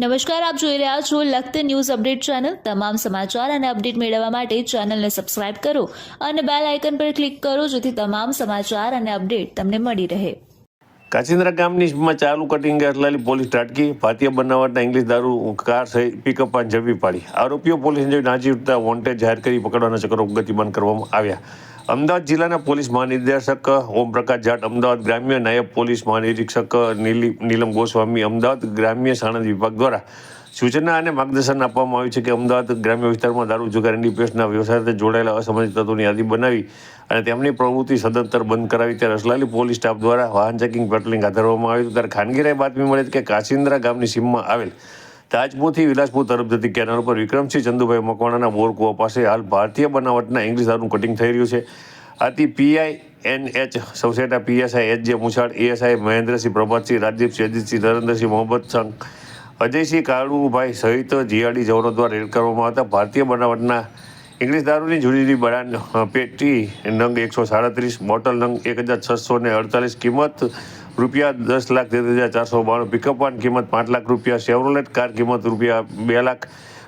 નમસ્કાર, આપ જોઈ રહ્યા છો લખત ન્યૂઝ અપડેટ ચેનલ. તમામ સમાચાર અને અપડેટ મેળવવા માટે ચેનલને સબસ્ક્રાઇબ કરો અને બેલ આઇકન પર ક્લિક કરો જેથી તમામ સમાચાર અને અપડેટ તમને મળી રહે. કાચિંદ્રા ગામની ચાલુ કટિંગ અટલાલી પોલીસ ટાટકી ભારતીય બનાવટના ઇંગ્લિશ દારૂ કાર સહિત પિકઅપ ઝડપી પાડી. આરોપીઓ પોલીસને નાજી ઉઠતા વોન્ટેડ જાહેર કરી પકડવાના ચક્રો ગતિમાન કરવામાં આવ્યા. અમદાવાદ જિલ્લાના પોલીસ મહાનિર્દેશક ઓમપ્રકાશ જાટ, અમદાવાદ ગ્રામ્ય નાયબ પોલીસ મહાનિરીક્ષક નીલી, નીલમ ગોસ્વામી, અમદાવાદ ગ્રામ્ય સાણંદ વિભાગ દ્વારા સૂચના અને માર્ગદર્શન આપવામાં આવ્યું છે કે અમદાવાદ ગ્રામ્ય વિસ્તારમાં દારૂ જુગારની પેસ્ટના વ્યવસાય સાથે જોડાયેલા અસામાજિક તત્વોની યાદી બનાવી અને તેમની પ્રવૃત્તિ સદંતર બંધ કરાવી ત્યારે અસલાલી પોલીસ સ્ટાફ દ્વારા વાહન ચેકિંગ પેટ્રોલિંગ હાથ ધરવામાં આવ્યું ત્યારે ખાનગીરાએ બાતમી મળી કે કાશિન્દ્રા ગામની સીમમાં આવેલ તાજપુરથી વિલાસપુર તરફ જતી કેનાલ ઉપર વિક્રમસિંહ ચંદુભાઈ મકવાણાના બોરકુવા પાસે હાલ ભારતીય બનાવટના ઇંગ્લિશ દારૂનું કટિંગ થઈ રહ્યું છે. આથી PI N H Savseta PSI H J Muchhal ASI Mahendrasinh, Prabhatsinh Rajdeepsinh Ajitsinh Narendrasinh, Mohammad Sangh, Ajaysinh Kalubhai સહિત જીઆરડી જવાનો દ્વારા રેડ કરવામાં આવતા ભારતીય બનાવટના ઇંગ્લિશ દારૂની જુદી જુદી બરાન પેટી નંગ એકસો સાડત્રીસ, બોટલ નંગ એક હજાર છસો ને અડતાલીસ કિંમત રૂપિયા દસ લાખ તેત્રીસ હજાર ચારસો બાણું. પિકઅપ વાન કિંમત પાંચ લાખ રૂપિયા. શેવરોલેટ કાર કિંમત રૂપિયા બે લાખ.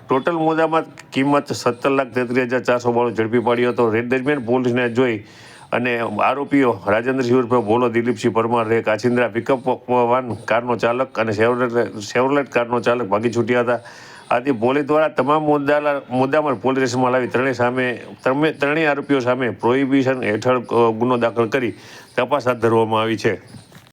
ટોટલ મુદ્દામાં કિંમત સત્તર લાખ તેત્રીસ હજાર ચારસો બાણું ઝડપી પાડ્યો હતો. રેડ દરમિયાન પોલીસને જોઈ અને આરોપીઓ રાજેન્દ્રસિંહ ઉર્ફે ભોલો દિલીપસિંહ પરમાર રે કાચિંદ્રા પિકઅપ વાન કારનો ચાલક અને શેવરોલેટ શેવરોલેટ કારનો ચાલક ભાગી છૂટ્યા હતા. આથી પોલીસ દ્વારા તમામ મુદ્દા મુદ્દામાં પોલીસ સ્ટેશનમાં લાવી ત્રણેય સામે ત્રણે- ત્રણેય આરોપીઓ સામે પ્રોહિબિશન હેઠળ ગુનો દાખલ કરી તપાસ હાથ ધરવામાં આવી છે.